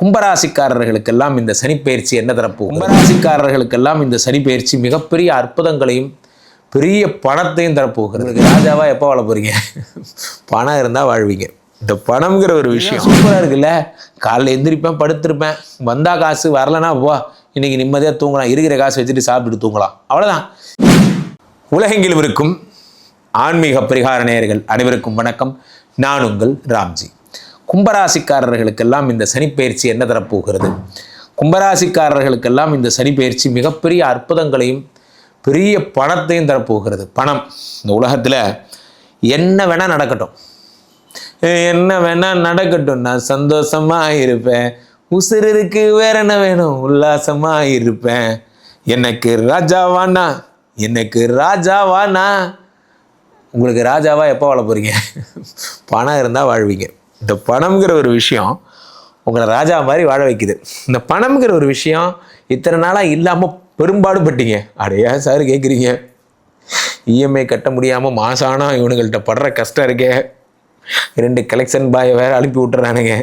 கும்பராசிக்காரர்களுக்கெல்லாம் இந்த சனிப்பெயர்ச்சி என்ன தரப்பு கும்பராசிக்காரர்களுக்கெல்லாம் இந்த சனிப்பெயர்ச்சி மிகப்பெரிய அற்புதங்களையும் பெரிய பணத்தையும் தரப்போகிறது. ராஜாவா எப்போ வாழ போறீங்க? பணம் இருந்தால் வாழ்வீங்க. இந்த பணம்ங்கிற ஒரு விஷயம். சூப்பராக இருக்குல்ல? காலைல எந்திரிப்பேன் படுத்திருப்பேன். வந்தா காசு வரலனா வா இன்னைக்கு நிம்மதியாக தூங்கலாம். இருக்கிற காசு வச்சுட்டு சாப்பிட்டுட்டு தூங்கலாம். அவ்வளோதான் உலகெங்கிலும் இருக்கும் ஆன்மீக பரிகார நேயர்கள் அனைவருக்கும் வணக்கம். நான் உங்கள் ராம்ஜி. கும்பராசிக்காரர்களுக்கெல்லாம் இந்த சனிப்பெயர்ச்சி என்ன தரப்போகிறது? கும்பராசிக்காரர்களுக்கெல்லாம் இந்த சனிப்பெயர்ச்சி மிகப்பெரிய அற்புதங்களையும் பெரிய பணத்தையும் தரப்போகிறது. பணம். இந்த உலகத்தில் என்ன வேணால் நடக்கட்டும். என்ன வேணால் நடக்கட்டும். நான் சந்தோஷமாக இருப்பேன். உசுருக்கு வேற என்ன வேணும்? உல்லாசமாக இருப்பேன். எனக்கு ராஜாவானா எனக்கு ராஜாவானா உங்களுக்கு ராஜாவாக எப்போ வாழ போகிறீங்க பணம் இருந்தால் வாழ்வீங்க. இந்த பணம்ங்கிற ஒரு விஷயம் உங்களை ராஜா மாதிரி வாழ வைக்குது. இந்த பணம்ங்கிற ஒரு விஷயம் இத்தனை நாளாக இல்லாமல் பெரும்பாடுபட்டீங்க. அடையா சார் கேட்குறீங்க இஎம்ஐ கட்ட முடியாமல் மாசானா இவனுங்கள்ட்ட படுற கஷ்டம் இருக்கே. ரெண்டு கலெக்ஷன் பாயை வேற அனுப்பி விட்டுறானுங்க.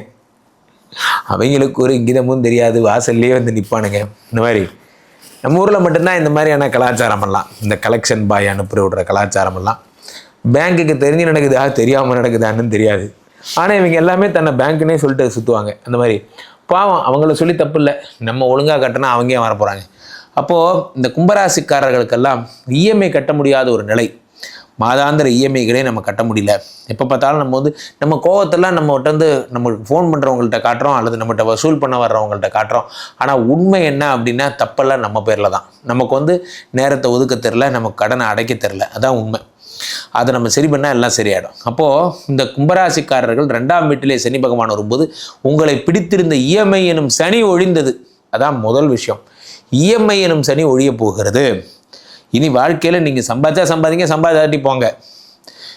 அவங்களுக்கு ஒரு இங்கிதமும் தெரியாது வாசல்லையே வந்து நிற்பானுங்க இந்த மாதிரி நம்ம ஊரில் மட்டும்தான் இந்த மாதிரியான கலாச்சாரம் எல்லாம். இந்த கலெக்ஷன் பாய் அனுப்பி விடுற கலாச்சாரம் எல்லாம். பேங்க்குக்கு தெரிஞ்சு நடக்குதா தெரியாமல் நடக்குதான்னு தெரியாது. ஆனால் இவங்க எல்லாமே தன்னை பேங்க்னே சொல்லிட்டு சுற்றுவாங்க அந்த மாதிரி. பாவம் அவங்கள சொல்லி தப்பு இல்லை. நம்ம ஒழுங்காக கட்டினா அவங்க வர போகிறாங்க அப்போது இந்த கும்பராசிக்காரர்களுக்கெல்லாம் இஎம்ஐ கட்ட முடியாத ஒரு நிலை. மாதாந்திர இஎம்ஐகளே நம்ம கட்ட முடியல. எப்போ பார்த்தாலும் நம்ம வந்து நம்ம கோவத்தெல்லாம் நம்மகிட்ட வந்து நம்மளுக்கு ஃபோன் பண்ணுறவங்கள்ட்ட காட்டுறோம் அல்லது நம்மகிட்ட வசூல் பண்ண வர்றவங்கள்ட்ட காட்டுறோம். ஆனால் உண்மை என்ன அப்படின்னா தப்பெல்லாம் நம்ம பேரில் தான். நமக்கு வந்து நேரத்தை ஒதுக்க தெரில நமக்கு கடனை அடைக்க தெரில அதான் உண்மை. அதை நம்ம சரி பண்ணால் எல்லாம் சரியாயிடும். அப்போது இந்த கும்பராசிக்காரர்கள் ரெண்டாம் வீட்டிலே சனி பகவான் வரும்போது உங்களை பிடித்திருந்த இஎம்ஐ எனும் சனி ஒழிந்தது. அதான் முதல் விஷயம். இஎம்ஐ எனும் சனி ஒழிய போகிறது. இனி வாழ்க்கையில் நீங்கள் சம்பாதிச்சா சம்பாதிங்க சம்பாதிச்சாட்டி போங்க.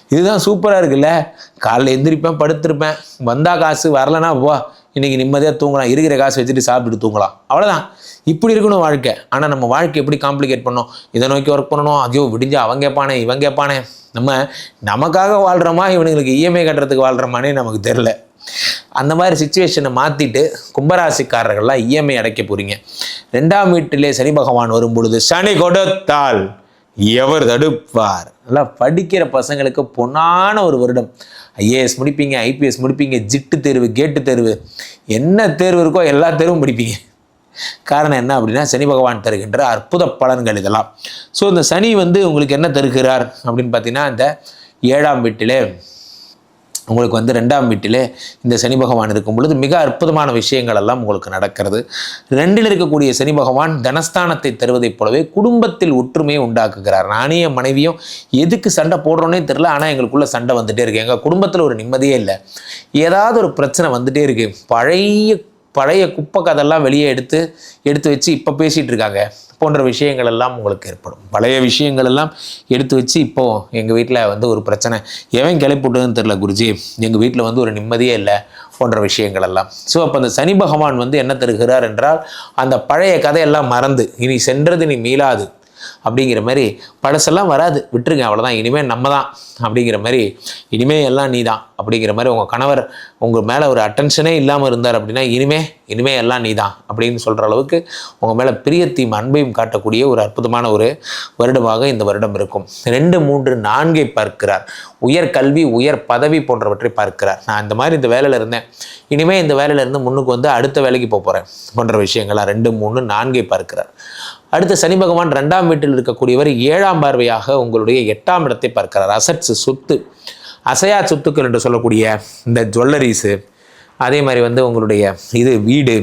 இதுதான் சூப்பராக இருக்குல்ல? காலைல எந்திரிப்பேன் படுத்திருப்பேன். வந்தால் காசு வரலனா வா இன்னைக்கு நிம்மதியாக தூங்கலாம். இருக்கிற காசு வச்சுட்டு சாப்பிட்டுட்டு தூங்கலாம். அவ்வளோதான் இப்படி இருக்கணும் வாழ்க்கை. ஆனால் நம்ம வாழ்க்கை எப்படி காம்ப்ளிகேட் பண்ணோம்? இதை நோக்கி ஒர்க் பண்ணணும்? ஐயோ விடிஞ்சு அவங்க கேட்பானே இவன் கேட்பானே நம்ம நமக்காக வாழ்கிறோமா இவனுங்களுக்கு இஎம்ஐ கட்டுறதுக்கு வாழ்கிறோமானே நமக்கு தெரில அந்த மாதிரி சுச்சுவேஷனை மாற்றிட்டு கும்பராசிக்காரர்கள்லாம் இஎம்ஐ அடைக்க போகிறீங்க ரெண்டாம் வீட்டிலே சனி பகவான் வரும் பொழுது சனி கொடுத்தால் எவர் தடுப்பார்? நல்லா படிக்கிற பசங்களுக்கு பொன்னான ஒரு வருடம். ஐஏஎஸ் முடிப்பீங்க ஐபிஎஸ் முடிப்பீங்க ஜிட்டு தேர்வு கேட்டு தேர்வு. என்ன தேர்வு இருக்கோ எல்லா தேர்வும் முடிப்பீங்க. காரணம் என்ன அப்படின்னா சனி பகவான் தருகின்ற அற்புத பலன்கள் இதெல்லாம். ஸோ இந்த சனி வந்து உங்களுக்கு என்ன தருகிறார் அப்படின்னு பார்த்தீங்கன்னா இந்த ஏழாம் வீட்டிலே உங்களுக்கு வந்து ரெண்டாம் வீட்டிலே இந்த சனி பகவான் இருக்கும் பொழுது மிக அற்புதமான விஷயங்கள் எல்லாம் உங்களுக்கு நடக்கிறது. ரெண்டில் இருக்கக்கூடிய சனி பகவான் தனஸ்தானத்தை தருவதைப் போலவே குடும்பத்தில் ஒற்றுமையை உண்டாக்குகிறார். நானே மனைவியும் எதுக்கு சண்டை போடுறோன்னே தெரில ஆனால் எங்களுக்குள்ள சண்டை வந்துட்டே இருக்கு. எங்கள் குடும்பத்தில் ஒரு நிம்மதியே இல்லை. ஏதாவது ஒரு பிரச்சனை வந்துகிட்டே இருக்கு. பழைய பழைய குப்பை கதெல்லாம் வெளியே எடுத்து எடுத்து வச்சு இப்போ பேசிகிட்டு இருக்காங்க போன்ற விஷயங்கள் எல்லாம் உங்களுக்கு ஏற்படும். பழைய விஷயங்கள் எல்லாம் எடுத்து வச்சு இப்போ எங்கள் வீட்டில் வந்து ஒரு பிரச்சனை. எவன் கிளப்பிவிட்டதுன்னு தெரில குருஜி. எங்கள் வீட்டில் வந்து ஒரு நிம்மதியே இல்லை போன்ற விஷயங்கள் எல்லாம் ஸோ அப்போ அந்த சனி பகவான் வந்து என்ன தருகிறார் என்றால் அந்த பழைய கதையெல்லாம் மறந்து இனி சென்றது நீ மீளாது. அப்படிங்கிற மாதிரி பழசெல்லாம் வராது. விட்டுருங்க அவ்வளோதான் இனிமேல் நம்ம தான் அப்படிங்கிற மாதிரி இனிமேல் எல்லாம் நீ தான் அப்படிங்கிற மாதிரி உங்கள் கணவர் உங்கள் மேலே ஒரு அட்டென்ஷனே இல்லாமல் இருந்தார் அப்படின்னா இனிமே இனிமே எல்லாம் நீ தான் அப்படின்னு சொல்கிற அளவுக்கு உங்கள் மேலே பிரியத்தையும் அன்பையும் காட்டக்கூடிய ஒரு அற்புதமான ஒரு வருடமாக இந்த வருடம் இருக்கும். ரெண்டு மூன்று நான்கை பார்க்கிறார். உயர் கல்வி உயர் பதவி போன்றவற்றை பார்க்கிறார். நான் இந்த மாதிரி இந்த வேலையில் இருந்தேன். இனிமேல் இந்த வேலையிலேருந்து முன்னுக்கு வந்து அடுத்த வேலைக்கு போக போகிறேன் போன்ற விஷயங்கள்லாம் ரெண்டு மூணு நான்கை பார்க்கிறார். அடுத்து சனி பகவான் ரெண்டாம் வீட்டில் இருக்கக்கூடியவர் ஏழாம் பார்வையாக உங்களுடைய எட்டாம் இடத்தை பார்க்கிறார். அசட்ஸ் சொத்து அசையா சொத்துக்கள் என்று சொல்லக்கூடிய இந்த ஜுவல்லரிஸு அதே மாதிரி வந்து உங்களுடைய இது வீடு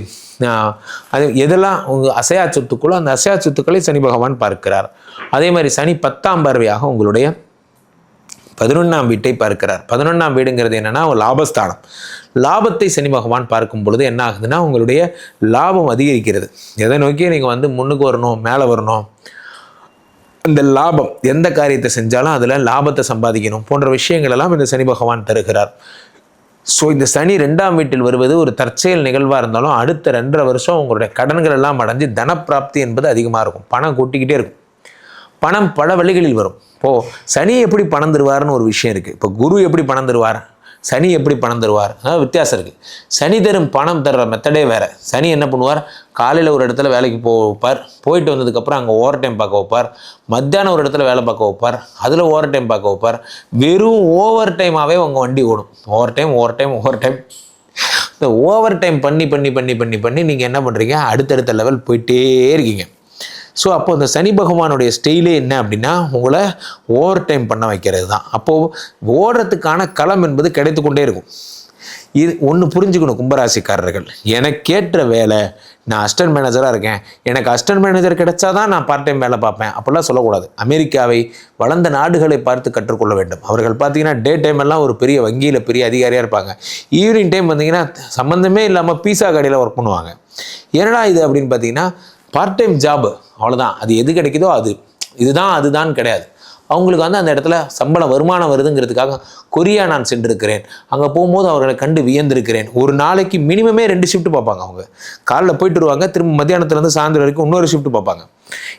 அது எதெல்லாம் உங்கள் அசையா சொத்துக்களோ அந்த அசையா சொத்துக்களை சனி பகவான் பார்க்கிறார். அதே மாதிரி சனி பத்தாம் பார்வையாக உங்களுடைய பதினொன்றாம் வீட்டை பார்க்கிறார். பதினொன்றாம் வீடுங்கிறது என்னென்னா ஒரு லாபஸ்தானம். லாபத்தை சனி பகவான் பார்க்கும் பொழுது என்ன ஆகுதுன்னா உங்களுடைய லாபம் அதிகரிக்கிறது. எதை நோக்கி நீங்கள் வந்து முன்னுக்கு வரணும் மேலே வரணும். இந்த லாபம் எந்த காரியத்தை செஞ்சாலும் அதில் லாபத்தை சம்பாதிக்கணும் போன்ற விஷயங்களெல்லாம் இந்த சனி பகவான் தருகிறார். ஸோ இந்த சனி ரெண்டாம் வீட்டில் வருவது ஒரு தற்செயல் நிகழ்வாக இருந்தாலும் அடுத்த ரெண்டரை வருஷம் உங்களுடைய கடன்கள் எல்லாம் அடைஞ்சு தனப்பிராப்தி என்பது அதிகமாக இருக்கும். பணம் கூட்டிக்கிட்டே இருக்கும். பணம் பல வழிகளில் வரும். இப்போது சனி எப்படி பணம் தருவார்னு ஒரு விஷயம் இருக்குது இப்போ குரு எப்படி பணம் தருவார்? சனி எப்படி பணம் தருவார்? அதாவது வித்தியாசம் இருக்குது சனி தரும் பணம் தர்ற மெத்தடே வேறு. சனி என்ன பண்ணுவார்? காலையில் ஒரு இடத்துல வேலைக்கு போக வைப்பார். போயிட்டு வந்ததுக்கப்புறம் அங்கே ஓவர் டைம் பார்க்க வைப்பார். மத்தியானம் ஒரு இடத்துல வேலை பார்க்க வைப்பார். அதில் ஓவர் டைம் பார்க்க வைப்பார். வெறும் ஓவர் டைமாகவே உங்கள் வண்டி ஓடும். Over time over time over time இந்த ஓவர் டைம் பண்ணி பண்ணி பண்ணி பண்ணி பண்ணி நீங்கள் என்ன பண்ணுறீங்க அடுத்தடுத்த லெவல் போயிட்டே இருக்கீங்க. ஸோ அப்போ இந்த சனி பகவானுடைய ஸ்டைலே என்ன அப்படின்னா உங்களை ஓவர் டைம் பண்ண வைக்கிறது தான் அப்போது ஓடுறதுக்கான களம் என்பது கிடைத்து கொண்டே இருக்கும். இது ஒன்று புரிஞ்சுக்கணும் கும்பராசிக்காரர்கள். எனக்கேற்ற வேலை நான் அஸ்டன் மேனேஜராக இருக்கேன். எனக்கு அஸ்டன் மேனேஜர் கிடைச்சா தான் நான் பார்ட் டைம் வேலை பார்ப்பேன். அப்படிலாம் சொல்லக்கூடாது. அமெரிக்காவை வளர்ந்த நாடுகளை பார்த்து கற்றுக்கொள்ள வேண்டும். அவர்கள் பார்த்தீங்கன்னா டே டைம் எல்லாம் ஒரு பெரிய வங்கியில் பெரிய அதிகாரியாக இருப்பாங்க. ஈவினிங் டைம் வந்தீங்கன்னா சம்மந்தமே இல்லாமல் பீஸா கடையில் ஒர்க் பண்ணுவாங்க. என்னடா இது அப்படின்னு பார்த்தீங்கன்னா பார்ட் டைம் ஜாபு அவ்வளோதான் அது எது கிடைக்குதோ அது. இதுதான் அதுதான் கிடையாது. அவங்களுக்கு வந்து அந்த இடத்துல சம்பள வருமானம் வருதுங்கிறதுக்காக கொரியா நான் சென்றிருக்கிறேன். அங்கே போகும்போது அவர்களை கண்டு வியந்திருக்கிறேன். ஒரு நாளைக்கு மினிமமே ரெண்டு ஷிஃப்ட் பார்ப்பாங்க அவங்க. காலைல போயிட்டு வருவாங்க திரும்ப மத்தியானத்துலேருந்து சாயந்தரம் வரைக்கும் இன்னொரு ஷிஃப்ட் பார்ப்பாங்க.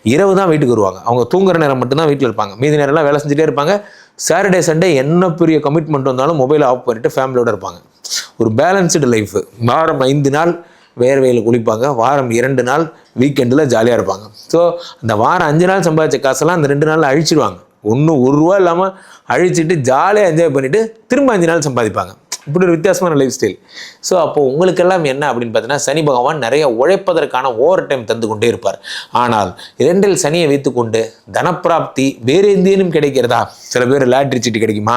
இரவு தான் வீட்டுக்கு வருவாங்க. அவங்க தூங்குற நேரம் மட்டும்தான் வீட்டில் இருப்பாங்க. மீதி நேரம்லாம் வேலை செஞ்சுட்டே இருப்பாங்க. சாட்டர்டே சண்டே என்ன பெரிய கமிட்மெண்ட் வந்தாலும் மொபைலை ஆஃப் பண்ணிட்டு ஃபேமிலியோட இருப்பாங்க. ஒரு பேலன்ஸ்டு லைஃப் வாரம் ஐந்து நாள் வேர்வையில் குளிப்பாங்க. வாரம் இரண்டு நாள் வீக்கெண்டில் ஜாலியாக இருப்பாங்க. ஸோ அந்த வாரம் அஞ்சு நாள் சம்பாதிச்ச காசெல்லாம் அந்த ரெண்டு நாளில் அழிச்சிடுவாங்க ஒன்றும் ஒரு ரூபா இல்லாமல் அழிச்சிட்டு ஜாலியாக என்ஜாய் பண்ணிவிட்டு திரும்ப அஞ்சு நாள் சம்பாதிப்பாங்க. இப்படி ஒரு வித்தியாசமான லைஃப் ஸ்டைல் ஸோ அப்போ உங்களுக்கெல்லாம் என்ன அப்படின்னு பார்த்தீங்கன்னா சனி பகவான் நிறைய உழைப்பதற்கான ஓவர் டைம் தந்து கொண்டே இருப்பார். ஆனால் இரண்டில் சனியை வைத்துக்கொண்டு தனப்பிராப்தி வேறு எந்தேனும் கிடைக்கிறதா? சில பேர் லாட்ரி சீட்டு கிடைக்குமா?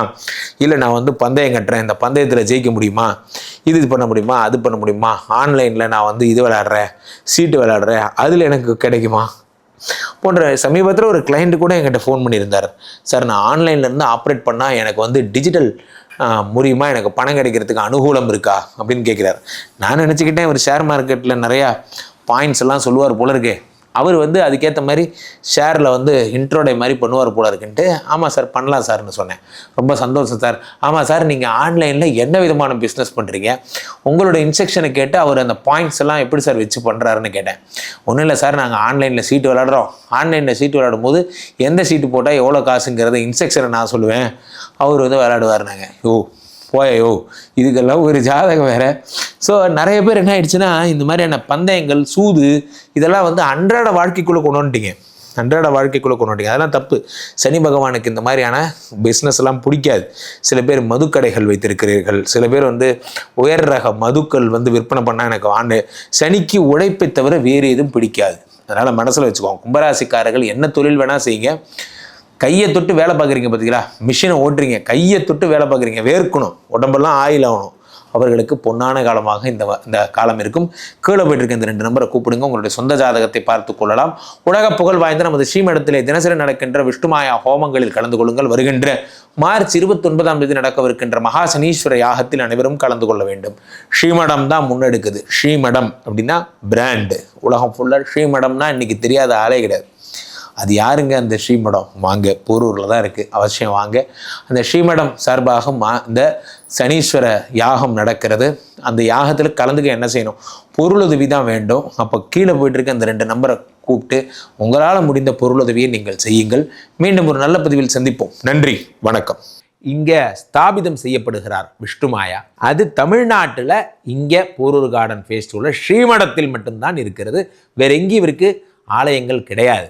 இல்லை நான் வந்து பந்தயம் கட்டுறேன் இந்த பந்தயத்தில் ஜெயிக்க முடியுமா? இது இது பண்ண முடியுமா? அது பண்ண முடியுமா? ஆன்லைனில் நான் வந்து இது விளையாடுறேன் சீட்டு விளையாடுறேன் அதில் எனக்கு கிடைக்குமா? போன்ற சமீபத்தில் ஒரு கிளைண்ட்டு கூட என்கிட்ட ஃபோன் பண்ணியிருந்தார். சார் நான் ஆன்லைன்லேருந்து ஆப்ரேட் பண்ணால் எனக்கு வந்து டிஜிட்டல் முடியுமா? எனக்கு பணம் கிடைக்கிறதுக்கு அனுகூலம் இருக்கா? அப்படின்னு கேட்குறாரு நான் நினச்சிக்கிட்டேன் ஒரு ஷேர் மார்க்கெட்டில் நிறையா பாயிண்ட்ஸ் எல்லாம் சொல்லுவார் போல இருக்கே. அவர் வந்து அதுக்கேற்ற மாதிரி ஷேரில் வந்து இன்ட்ரோடே மாதிரி பண்ணுவார் போல இருக்குன்ட்டு ஆமாம் சார் பண்ணலாம் சார்னு சொன்னேன். ரொம்ப சந்தோஷம் சார். ஆமாம் சார் நீங்கள் ஆன்லைனில் என்ன விதமான பிஸ்னஸ் பண்ணுறீங்க உங்களோட இன்ஸ்ட்ரக்ஷனை கேட்டு அவர் அந்த பாயிண்ட்ஸ் எல்லாம் எப்படி சார் வச்சு பண்ணுறாருன்னு கேட்டேன். ஒன்றும் இல்லை சார் நாங்கள் ஆன்லைனில் சீட்டு விளாடுறோம் ஆன்லைனில் சீட்டு விளாடும் போது எந்த சீட்டு போட்டால் எவ்வளோ காசுங்கிறத இன்ஸ்ட்ரக்ஷனை நான் சொல்லுவேன். அவர் வந்து விளாடுவார் நாங்கள் ஓ போயோ இதுக்கெல்லாம் ஒரு ஜாதகம் வேற. ஸோ நிறைய பேர் என்ன ஆயிடுச்சுன்னா இந்த மாதிரியான பந்தயங்கள் சூது இதெல்லாம் வந்து அன்றாட வாழ்க்கைக்குள்ளே கொண்டு வந்துட்டீங்க. அன்றாட வாழ்க்கைக்குள்ளே கொண்டு வந்துட்டீங்க. அதெல்லாம் தப்பு. சனி பகவானுக்கு இந்த மாதிரியான பிஸ்னஸ் எல்லாம் பிடிக்காது. சில பேர் மதுக்கடைகள் வைத்திருக்கிறீர்கள். சில பேர் வந்து உயர் ரக மதுக்கள் வந்து விற்பனை பண்ணால் எனக்கு ஆண்டு. சனிக்கு உழைப்பை தவிர வேறு எதுவும் பிடிக்காது. அதனால் மனசில் வச்சுக்கோங்க. கும்பராசிக்காரர்கள் என்ன தொழில் வேணால் செய்யுங்க. கையை தொட்டு வேலை பார்க்குறீங்க பார்த்தீங்களா? மிஷினை ஓட்டுறீங்க. கையை தொட்டு வேலை பார்க்குறீங்க. வேர்க்கணும். உடம்பெல்லாம் ஆயில் ஆகணும். அவர்களுக்கு பொன்னான காலமாக இந்த வ- இந்த காலம் இருக்கும். கீழே போயிட்டு இருக்க இந்த ரெண்டு நம்பரை கூப்பிடுங்க. உங்களுடைய சொந்த ஜாதகத்தை பார்த்து கொள்ளலாம். உலக புகழ் வாய்ந்த நமது ஸ்ரீமடத்திலே தினசரி நடக்கின்ற விஷ்ணுமாயா ஹோமங்களில் கலந்து கொள்ளுங்கள். வருகின்ற மார்ச் இருபத்தி ஒன்பதாம் தேதி நடக்கவிருக்கின்ற மகா சனீஸ்வர யாகத்தில் அனைவரும் கலந்து கொள்ள வேண்டும். ஸ்ரீமடம் தான் முன்னெடுக்குது. ஸ்ரீமடம் அப்படின்னா பிராண்டு உலகம் ஃபுல்லாக ஸ்ரீமடம்னா இன்னைக்கு தெரியாத ஆளே கிடையாது. அது யாருங்க அந்த ஸ்ரீமடம்? வாங்க போரூரில் தான் இருக்குது அவசியம் வாங்க. அந்த ஸ்ரீமடம் சார்பாக மா இந்த சனீஸ்வர யாகம் நடக்கிறது. அந்த யாகத்தில் கலந்துக்க என்ன செய்யணும்? பொருளுதவி தான் வேண்டும். அப்போ கீழே போயிட்டுருக்க அந்த ரெண்டு நம்பரை கூப்பிட்டு உங்களால் முடிந்த பொருளுதவியை நீங்கள் செய்யுங்கள். மீண்டும் ஒரு நல்ல பதிவில் சந்திப்போம். நன்றி வணக்கம். இங்கே ஸ்தாபிதம் செய்யப்படுகிறார் விஷ்ணுமாயா அது தமிழ்நாட்டில் இங்கே போரூர் கார்டன் ஃபேஸ்டிவலில் ஸ்ரீமடத்தில் மட்டும்தான் இருக்கிறது. வேற எங்கேயும் இவருக்கு ஆலயங்கள் கிடையாது.